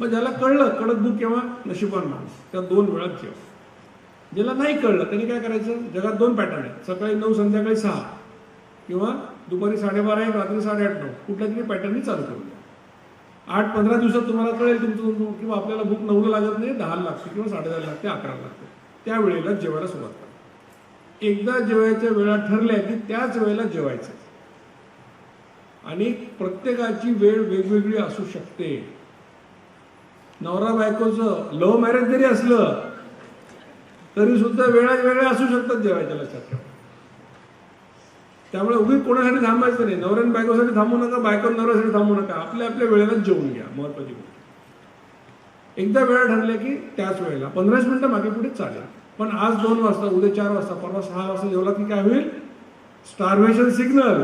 मग ज्याला कळलं कडक भूक केव्हा? नशिबान माणूस. त्या दोन वेळात जेव. ज्याला नाही कळलं त्याने काय करायचं? जगात दोन पॅटर्न आहेत. सकाळी नऊ संध्याकाळी सहा. किंवा दुपारी साडेबारा एक रात्री साडेआठ नऊ. कुठल्या तरी पॅटर्ननी चालू करून द्या. आठ पंधरा दिवसात तुम्हाला कळेल तुमचं किंवा आपल्याला भूक नऊला लागत नाही दहाला लागते किंवा साडेदहाला लागते अकराला लागते. त्या वेळेला जेवायला सुरुवात करा. एकदा जेवायच्या वेळा ठरल्या की त्याच वेळेला जेवायचं. आणि प्रत्येकाची वेळ वेगवेगळी असू शकते. नवरा बायकोचं लव्ह मॅरेज जरी असलं तरी सुद्धा वेळा वेगळ्या असू शकतात जेवायच्या लक्षात ठेवा. त्यामुळे उभी कोणासाठी थांबायचं नाही. नवऱ्यान बायकोसाठी थांबू नका बायको नवऱ्यासाठी थांबू नका. आपल्या आपल्या वेळेला जेवून घ्या महत्वाची गोष्ट. एकदा वेळ ठरल्या की त्याच वेळेला. पंधराच मिनिटं मागे पुढे चालेल. पण आज दोन वाजता उद्या चार वाजता परवा सहा वाजता जेवला की काय होईल? स्टार्वेशन सिग्नल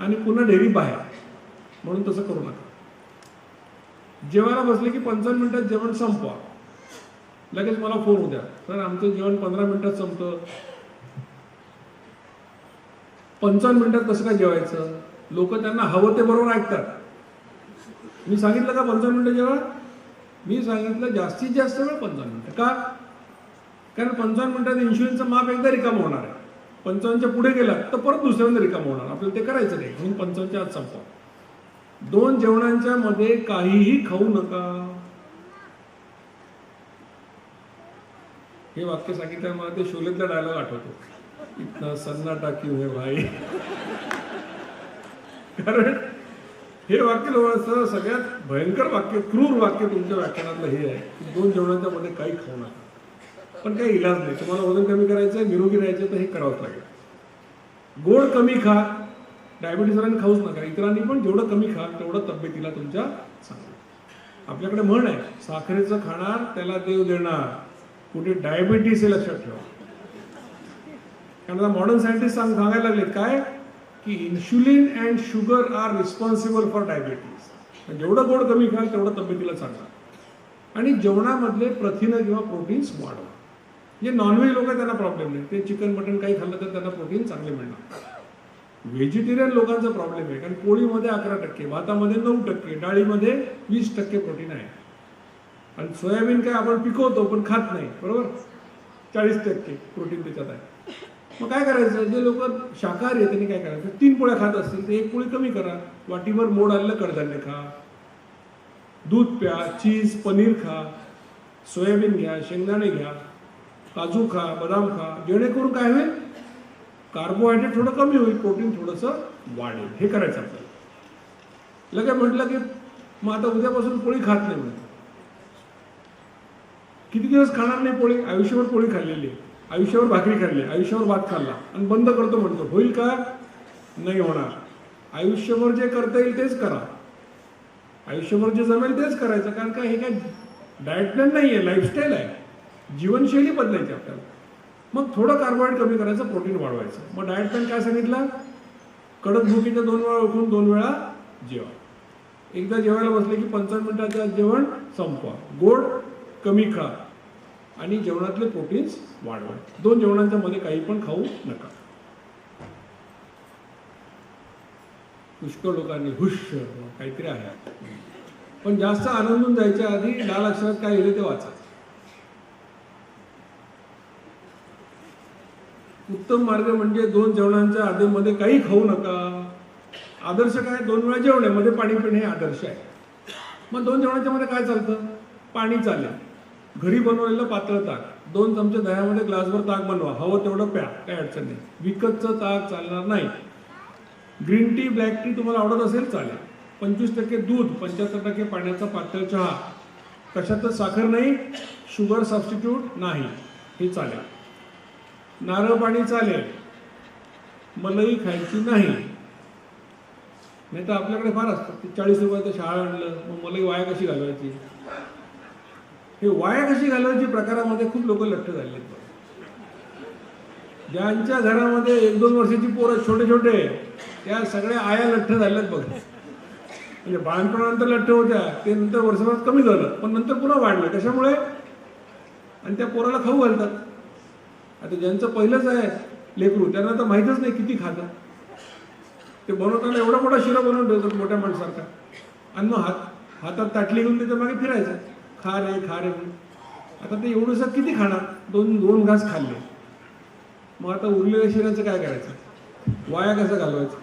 आणि पुन्हा डेरी बाहेर. म्हणून तसं करू नका. जेवायला बसले की पंचावन्न मिनिटात जेवण संपवा. लगेच मला फोन द्या. सर आमचं जेवण पंधरा मिनिटात संपतं. पंचावन्न मिनिटात कसं काय जेवायचं? लोक त्यांना हवं ते बरोबर ऐकतात. मी सांगितलं का पंचावन्न मिनिटं जेवण मी सांगितलं जास्तीत जास्त वेळ पंचावन्न मिनिटं. का? कारण पंचावन्न मिनिटात इन्शुरन्सचं माप एकदा रिकाम होणार आहे. पंचावन्नच्या पुढे गेला तर परत दुसऱ्यांदा रिकाम होणार. आपल्याला ते करायचं नाही. म्हणून पंचावन्नच्या आज संपवा. दोन जेवणांच्या मध्ये काहीही खाऊ नका. हे वाक्य सांगितल्या मला ते शोलेतला डायलॉग आठवतो. इतना सन्नाटा क्यों है भाई? कारण हे वाक्य लोकांचं सगळ्यात भयंकर वाक्य क्रूर वाक्य तुमच्या व्याख्यानातलं हे आहे की दोन जेवणाच्या मध्ये काही खाऊ नका. पण काही इलाज नाही. तुम्हाला वजन कमी करायचं आहे निरोगी राहायचं तर हे करावंच लागेल. गोड कमी खा. डायबिटीसवाल्यांनी खाऊच नका. इतरांनी पण जेवढं कमी खा तेवढं तब्येतीला तुमच्या चांगलं. आपल्याकडे म्हण आहे साखरेचं खाणार त्याला देव देणार. कुठे डायबिटीस हे लक्षात ठेवा. कारण आता मॉडर्न सायंटिस्ट सांग सांगायला लागलेत काय? की insulin and sugar are responsible for diabetes जेवढं गोड कमी खाल तेवढं तब्येतीला चांगला. आणि जेवणामधले प्रथिनं किंवा प्रोटीन्स वाढवा. जे नॉनव्हेज लोक आहेत त्यांना प्रॉब्लेम नाही. ते चिकन मटन काही खाल्लं तर त्यांना प्रोटीन चांगले मिळणार. व्हेजिटेरियन लोकांचा प्रॉब्लेम आहे. कारण पोळीमध्ये अकरा टक्के भातामध्ये नऊ टक्के डाळीमध्ये वीस टक्के प्रोटीन आहे. आणि सोयाबीन काय आपण पिकवतो पण खात नाही बरोबर? चाळीस टक्के प्रोटीन त्याच्यात आहे. मग काय करायचं? जे लोक शाकाहारी आहेत त्यांनी काय करायचं? तीन पोळ्या खात असतील तर एक पोळी कमी करा. वाटीभर मोड आलेलं कडधान्य खा. दूध प्या चीज पनीर खा. सोयाबीन घ्या शेंगदाणे घ्या. काजू खा बदाम खा. जेणेकरून काय होईल? कार्बोहायड्रेट थोडं कमी होईल प्रोटीन थोडंसं वाढेल. हे करायचं आपल्याला. लगेच म्हटलं की मग आता उद्यापासून पोळी खात नाही म्हणत किती दिवस खाणार नाही पोळी? आयुष्यभर पोळी खाल्लेली आयुष्यावर भाकरी खाल्ली आयुष्यावर भात खाल्ला. आणि बंद करतो म्हणतो. होईल का? नाही होणार. आयुष्यभर जे करता येईल तेच करा. आयुष्यभर जे जमेल तेच करायचं. कारण काय हे काय डाएट प्लॅन नाही आहे लाईफस्टाईल आहे. जीवनशैली बदलायची आपल्याला. मग थोडं कार्बोहायड्रेट कमी करायचं प्रोटीन वाढवायचं. मग डाएट प्लॅन काय सांगितलं? कडक भुकीच्या दोन वेळा उठून दोन वेळा जेवा. एकदा जेवायला बसले की पंचावन्न मिनिटाच्या जेवण संपवा. गोड कमी खा. आणि जेवणातले प्रोटीन्स वाढवा. दोन जेवणांच्या मध्ये काही पण खाऊ नका. पुष्कळ लोकांनी हुश काहीतरी आहे. पण जास्त आनंदून जायच्या आधी लाल अक्षरात काय लिहिले ते वाचा. उत्तम मार्ग म्हणजे दोन जेवणांच्या आधीमध्ये काही खाऊ नका. आदर्श काय? दोन वेळा जेवणे मध्ये पाणी पिणे हे आदर्श आहे. मग दोन जेवणाच्या मध्ये काय चालतं? पाणी चालेल. घरी बनवलेलं पातळ ताक. दोन चमचे दह्यामध्ये ग्लासभर ताक बनवा. हवं तेवढं प्या. काय अडचण नाही. विकतचं ताक चालणार नाही. ग्रीन टी ब्लॅक टी तुम्हाला आवडत असेल चालेल. पंचवीस टक्के दूध पंच्याहत्तर टक्के पाण्याचा पातळ चहा. कशातच साखर नाही. शुगर सबस्टिट्यूट नाही. हे चालेल. नारळ पाणी चालेल. मलई खायची नाही. नाही तर आपल्याकडे फार असतं. चाळीस रुपयाचं शाळा आणलं मग मलई वाया कशी घालवायची? हे वाया कशी घालवायची? प्रकारामध्ये खूप लोक लठ्ठ झाले आहेत ज्यांच्या घरामध्ये एक दोन वर्षाची पोरं छोटे छोटे त्या सगळ्या आया लठ्ठ झाल्यात बघ. म्हणजे बाळणपणानंतर लठ्ठ होत्या ते नंतर वर्षभरात कमी झालं पण नंतर पुन्हा वाढलं. कशामुळे? आणि त्या पोराला खाऊ घालतात. आता ज्यांचं पहिलंच आहे लेकरू त्यांना तर माहीतच नाही किती खातं. ते बनवताना एवढा मोठा शिरा बनवून ठेवतात मोठ्या माणसारखा आणि मग हात हातात ताटली घेऊन त्याच्यामागे फिरायचं. खा रे खा रे. म्हणून. आता ते एवढंसं किती खाणार? दोन दोन घास खाल्ले. मग आता उरलेल्या शिऱ्याचं काय करायचं? वाया कसं घालवायचं?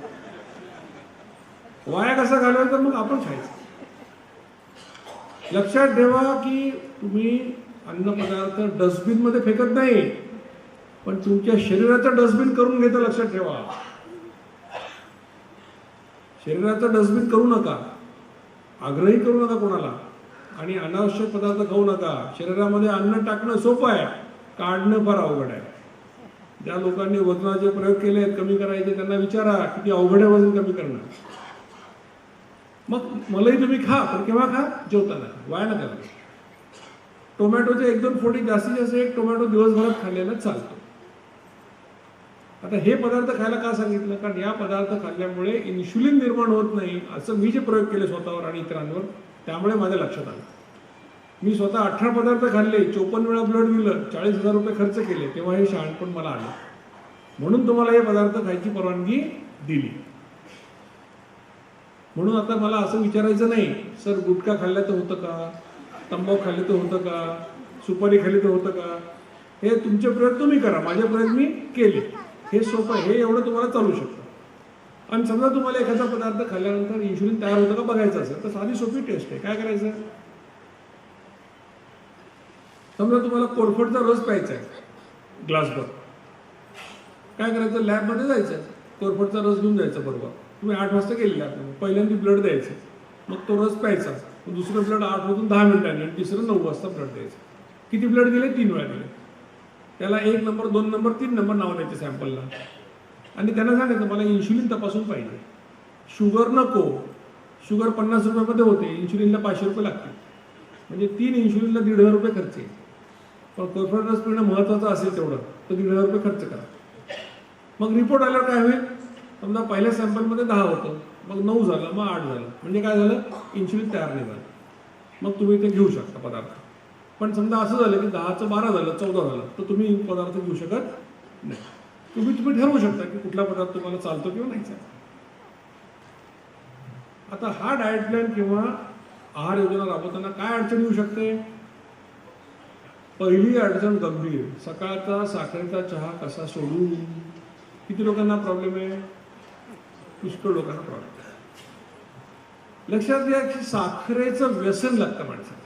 वाया कसं घालवायचं? मग आपण खायचं. लक्षात ठेवा की तुम्ही अन्न अन्नपदार्थ डस्टबिनमध्ये फेकत नाही. पण तुमच्या शरीराचं डस्टबिन करून घेतं लक्षात ठेवा. शरीराचं डस्टबिन करू नका. आग्रही करू नका कोणाला. आणि अनावश्यक पदार्थ खाऊ नका. शरीरामध्ये अन्न टाकणं सोपं आहे. काढणं फार अवघड आहे. ज्या लोकांनी वजनाचे प्रयोग केले आहेत कमी करायचे त्यांना विचारा किती अवघड आहे वजन कमी करणं. मग मलाही तुम्ही खा पण केव्हा खा? जेवताना. वाया नका टोमॅटोचे एक दोन फोडी जास्तीत जास्त एक टोमॅटो दिवसभरात खाल्लेलं चालतं. आता हे पदार्थ खायला का सांगितलं? कारण या पदार्थ खाल्ल्यामुळे इन्शुलिन निर्माण होत नाही असं मी जे प्रयोग केले स्वतःवर आणि इतरांवर त्यामुळे माझ्या लक्षात आलं. मी स्वतः अठरा पदार्थ खाल्ले चोपन्न वेळा ब्लड दिलं चाळीस हजार रुपये खर्च केले तेव्हा हे शहाणपण मला आलं. म्हणून तुम्हाला हे पदार्थ खायची परवानगी दिली. म्हणून आता मला असं विचारायचं नाही सर गुटखा खाल्ल्या तर होतं का? तंबाखू खाल्ले तर होतं का? सुपारी खाल्ली तर होतं का? हे तुमचे प्रयोग तुम्ही करा माझे प्रयोग मी केले. हे सोपं आहे हे एवढं तुम्हाला चालू शकतं. आणि समजा तुम्हाला एखादा पदार्थ खाल्ल्यानंतर इन्शुलिन तयार होतं का बघायचं असेल तर साधी सोपी टेस्ट आहे. काय करायचं? समजा तुम्हाला कोरफडचा रस प्यायचा आहे ग्लासभर. काय करायचं? लॅबमध्ये जायचं. कोरफडचा रस घेऊन जायचा बरोबर. तुम्ही आठ वाजता गेले पहिल्यांदा ब्लड द्यायचं. मग तो रस प्यायचा. दुसरं ब्लड आठ वाजून दहा मिनिटांनी आणि तिसरं नऊ वाजता ब्लड द्यायचं. किती ब्लड दिले तीन वेळा दिले त्याला एक नंबर दोन नंबर तीन नंबर नाव द्यायचे सॅम्पलला आणि त्यांना सांगायचं मला इन्शुलिन तपासून पाहिजे. शुगर नको. शुगर पन्नास रुपयामध्ये होते. इन्शुलिनला पाचशे रुपये लागतील. म्हणजे तीन इन्शुलिनला दीड हजार रुपये खर्च येईल. पण कोरफड रस पिणं महत्त्वाचं असेल तेवढं तर दीड हजार रुपये खर्च करा. मग रिपोर्ट आल्यावर काय होईल? समजा पहिल्या सॅम्पलमध्ये दहा होतं. मग नऊ झालं मग आठ झालं. म्हणजे काय झालं? इन्शुलिन तयार नाही झालं. मग तुम्ही ते घेऊ शकता पदार्थ. पण समजा असं झालं की दहाचं बारा झालं चौदा झालं तर तुम्ही पदार्थ घेऊ शकत नाही. तुम्ही तुम्ही ठरवू शकता की कुठला पदार्थ तुम्हाला चालतो किंवा नाही चालतो. आता हा डाएट प्लॅन किंवा आहार योजना राबवताना काय अडचण येऊ शकते? पहिली अडचण गंभीर. सकाळचा साखरेचा चहा कसा सोडू? किती लोकांना प्रॉब्लेम आहे? पुष्कळ लोकांना प्रॉब्लेम लक्षात घ्या की साखरेचं व्यसन लागतं माणसाला.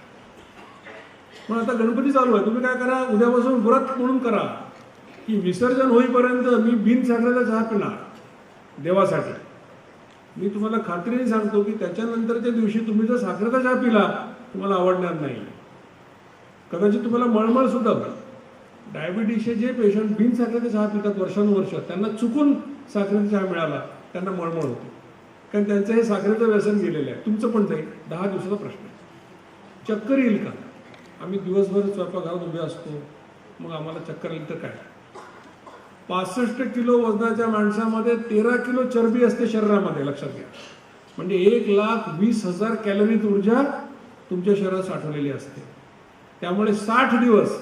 मग आता गणपती चालू आहे. तुम्ही काय करा उद्यापासून व्रत म्हणून करा. की विसर्जन होईपर्यंत मी बिन साखरेचा चहा पिणार देवासाठी. मी तुम्हाला खात्रीने सांगतो की त्याच्यानंतरच्या दिवशी तुम्ही जर साखरेचा चहा पिला तुम्हाला आवडणार नाही. कदाचित तुम्हाला मळमळ सुद्धा होईल. डायबिटीसचे जे पेशंट बिन साखरेचा चहा पितात वर्षानुवर्ष त्यांना चुकून साखरेचा चहा मिळाला त्यांना मळमळ होते. कारण त्यांचं हे साखरेचं व्यसन गेलेलं आहे. तुमचं पण जाईल दहा दिवसाचा प्रश्न आहे. चक्कर येईल का? आम्ही दिवसभर स्वयंपाकघरात उभे असतो. मग आम्हाला चक्कर येईल तर काय? पासष्ट किलो वजनाच्या माणसामध्ये तेरा किलो चरबी असते शरीरामध्ये लक्षात घ्या. म्हणजे एक लाख वीस हजार कॅलरीज ऊर्जा तुमच्या शरीरात साठवलेली असते. त्यामुळे साठ दिवस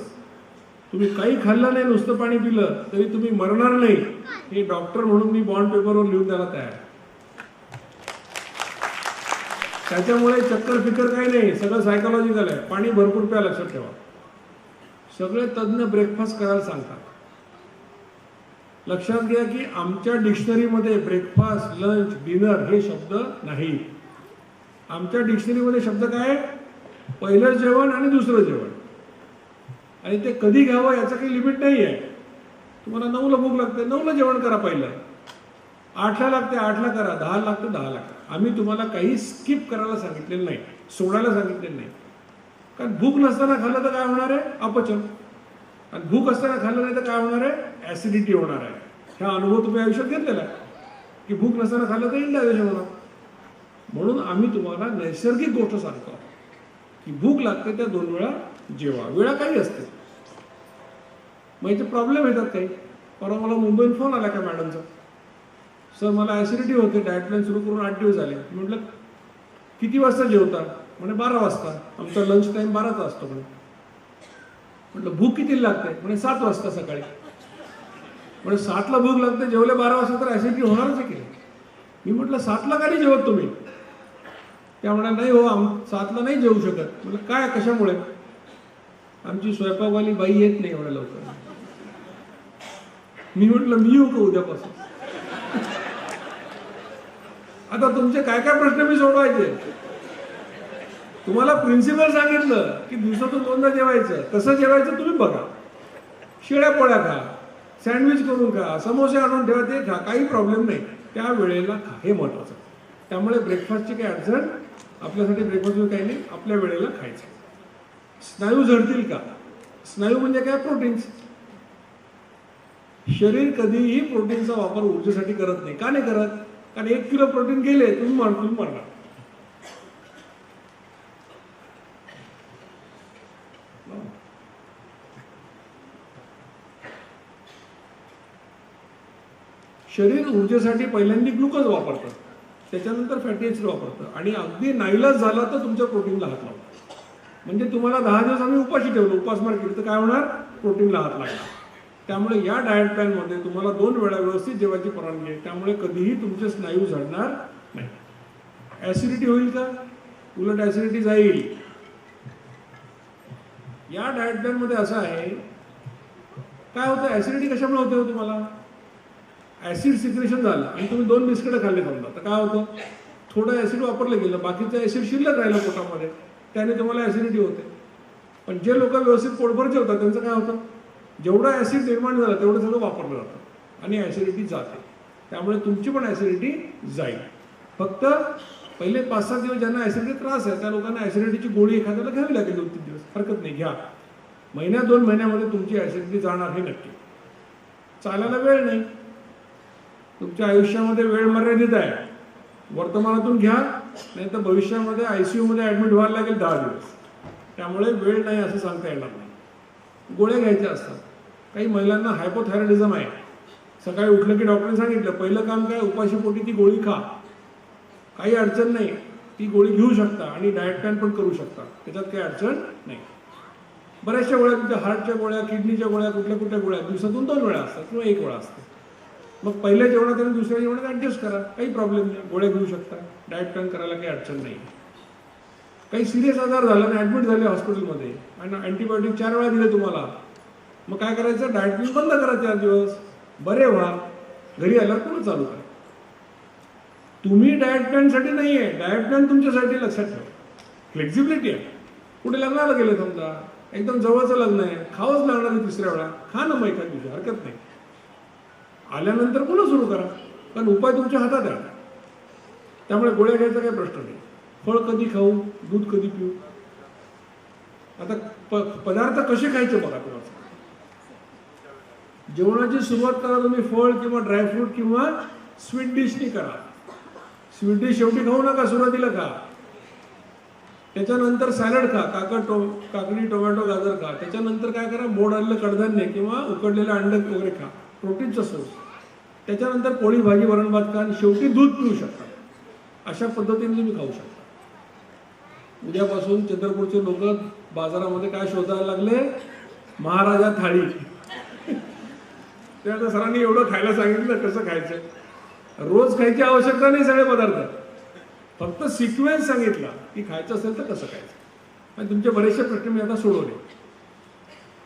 तुम्ही काही खाल्लं नाही नुसतं पाणी पिलं तरी तुम्ही मरणार नाही. हे डॉक्टर म्हणून मी बॉन्ड पेपरवर लिहून द्यायला तयार आहे. त्याच्यामुळे चक्कर फिकर काही नाही. सगळं सायकोलॉजिकल आहे. पाणी भरपूर प्या लक्षात ठेवा. सगळे तज्ज्ञ ब्रेकफास्ट करायला सांगतात. लक्षात घ्या की आमच्या डिक्शनरीमध्ये ब्रेकफास्ट लंच डिनर हे शब्द नाही. आमच्या डिक्शनरीमध्ये शब्द काय? आहे? पहिलं जेवण आणि दुसरं जेवण. आणि ते कधी घ्यावं याचं काही लिमिट नाही आहे तुम्हाला नऊला भूक लागते. नऊला जेवण करा पहिलं. आठला लागते आठला करा दहा लागतं दहा लागतं. आम्ही तुम्हाला काही स्किप करायला सांगितलेलं नाही सोडायला सांगितलेलं नाही. कारण भूक नसताना खाल्लं तर काय होणार आहे? अपचन. आणि भूक असताना खाल्लं नाही तर काय होणार आहे? ॲसिडिटी होणार आहे. हा अनुभव तुम्ही आयुष्यात घेतलेला आहे. की भूक नसताना खाल्लं तर इंडायजेशन होणार म्हणून आम्ही तुम्हाला नैसर्गिक गोष्ट सांगतो. की भूक लागते त्या दोन वेळा जेवा. वेळा काही असते. मग इथे प्रॉब्लेम येतात काही. परवा मला मुंबईत फोन आला का मॅडमचा सर मला ॲसिडिटी होते डायटलाईन प्लॅन सुरू करून आठ दिवस झाले. मी म्हटलं किती वाजता जेवता? म्हणे बारा वाजता. आमचा लंच टाईम बाराचा असतो म्हणे. म्हटलं भूक किती लागते? म्हणे सात वाजता सकाळी. म्हणजे सातला भूक लागते जेवले बारा वाजता तर ॲसिडिटी होणारच आहे की नाही? मी म्हटलं सातला का नाही जेवत तुम्ही? त्या म्हणा नाही हो आम सातला नाही जेवू शकत. म्हटलं काय कशामुळे? आमची स्वयंपाकवाली बाई येत नाही एवढ्या लवकर. मी म्हटलं मी येऊ का उद्यापासून? आता तुमचे काय काय प्रश्न मी सोडवायचे? तुम्हाला प्रिन्सिपल सांगितलं की दिवसातून दोनदा जेवायचं. कसं जेवायचं तुम्ही बघा. शिळ्या पोळ्या खा सँडविच करून खा समोसे आणून ठेवा ते खा काही प्रॉब्लेम नाही. त्या वेळेला खा. हे महत्वाचं. त्यामुळे ब्रेकफास्टची काही अडचण आपल्यासाठी ब्रेकफास्ट काही नाही. आपल्या वेळेला खायचं. स्नायू झडतील का? स्नायू म्हणजे काय? प्रोटीन्स शरीर कधीही प्रोटीनचा वापर ऊर्जेसाठी करत नाही. का नाही करत? कारण एक किलो प्रोटीन गेले तुम्ही मार तुम्ही मरणार शरीर ऊर्जेसाठी पहिल्यांदा ग्लुकोज वापरतं त्याच्यानंतर फॅटी ऍसिड वापरतं आणि अगदी नाईलाज झाला तर तुमच्या प्रोटीनला हात लावतं म्हणजे तुम्हाला दहा दिवस आम्ही उपाशी ठेवलं उपासमार केली तर काय होणार? प्रोटीनला हात लागणार त्यामुळे या डायट प्लॅनमध्ये तुम्हाला दोन वेळा व्यवस्थित जेवायची परवानगी आहे. त्यामुळे कधीही तुमचे स्नायू झडणार नाही. ऍसिडिटी होईल का? उलट ॲसिडिटी जाईल. या डायट प्लॅनमध्ये असं आहे. काय होतं? ऍसिडिटी कशामुळे होते हो तुम्हाला? ॲसिड सिक्रेशन झालं आणि तुम्ही दोन बिस्किटं खाल्ले समजा. तर काय होतं? थोडं ऍसिड वापरलं गेलं. बाकीचं ॲसिड शिल्लक राहिलं पोटामध्ये. त्याने तुम्हाला ॲसिडिटी होते. पण जे लोक व्यवस्थित पोटभर जेवतात त्यांचं काय होतं? जेवढं ऍसिड निर्माण झालं तेवढं सगळं वापरलं जातं. आणि ऍसिडिटी जाते. त्यामुळे तुमची पण ऍसिडिटी जाईल. फक्त पहिले पाच सात दिवस ज्यांना ऍसिडिटी त्रास आहे त्या लोकांना ॲसिडिटीची गोळी एखाद्याला घ्यावी लागेल दोन तीन दिवस. हरकत नाही घ्या. महिन्या दोन महिन्यामध्ये तुमची ऍसिडिटी जाणार हे नक्की. चालायला वेळ नाही. तुमच्या आयुष्यामध्ये वेळ मर्यादित आहे. वर्तमानातून घ्या नाही तर भविष्यामध्ये आय सी यूमध्ये ॲडमिट व्हायला लागेल दहा दिवस. त्यामुळे वेळ नाही असं सांगता येणार नाही. गोळ्या घ्यायच्या असतात. काही महिलांना हायपोथायरॉइडिझम आहे. सकाळी उठलं की डॉक्टरने सांगितलं पहिलं काम काय? उपाशी पोटी ती गोळी खा. काही अडचण नाही. ती गोळी घेऊ शकता आणि डाएट प्लॅन पण करू शकता. त्याच्यात काही अडचण नाही. बऱ्याचशा गोळ्या तुमच्या हार्टच्या गोळ्या किडनीच्या गोळ्या कुठल्या कुठल्या गोळ्या दिवसातून दोन वेळा असतात किंवा एक वेळा असते मग पहिल्या जेवणात आणि दुसऱ्या जेवणात ॲडजस्ट करा. काही प्रॉब्लेम नाही. गोळ्या घेऊ शकता. डाएट प्लॅन करायला काही अडचण नाही. काही सिरियस आजार झाला आणि ॲडमिट झाले हॉस्पिटलमध्ये आणि अँटीबायोटिक चार वेळा दिले तुम्हाला. मग काय करायचं? डाएट प्लॅन बंद करा चार दिवस. बरे व्हा. घरी आल्यावर पुन्हा चालू करा. तुम्ही डाएट प्लॅनसाठी नाही आहे डाएट प्लॅन तुमच्यासाठी लक्षात ठेवा. फ्लेक्झिबिलिटी आहे. कुठे लग्नाला गेलं समजा. एकदम जवळचं लग्न आहे. खावंच लागणार आहे तिसऱ्या वेळा. खा ना मग एखाद दिवशी. हरकत नाही. आल्यानंतर पुन्हा सुरू करा. कारण उपाय तुमच्या हातात आहे. त्यामुळे गोळ्या घ्यायचा काही प्रश्न नाही. फळ कधी खाऊ दूध कधी पिऊ? आता प पदार्थ कसे खायचे बघा तुम्हाला? जेवणाची सुरुवात करा तुम्ही फळ किंवा ड्रायफ्रूट किंवा स्वीट डिशनी करा. स्वीट डिश शेवटी खाऊ नका सुरुवातीला खा. त्याच्यानंतर सॅलड खा काकड टो काकडी टोमॅटो गाजर खा. त्याच्यानंतर काय करा मोड आलेलं कडधान्य किंवा उकडलेलं अंड वगैरे खा. प्रोटीनचा सोर्स. त्याच्यानंतर पोळी भाजी वरण भात खा आणि शेवटी दूध पिऊ शकता. अशा पद्धतीने तुम्ही खाऊ शकता. उद्यापासून चंद्रपूरचे लोक बाजारामध्ये काय शोधायला लागले? महाराजा थाळी. ते आता सरांनी एवढं खायला सांगितलं कसं खायचं? रोज खायची आवश्यकता नाही सगळे पदार्थ. फक्त सिक्वेन्स सांगितला की खायचं असेल तर कसं खायचं? आणि तुमचे बरेचसे प्रश्न मी आता सोडवले.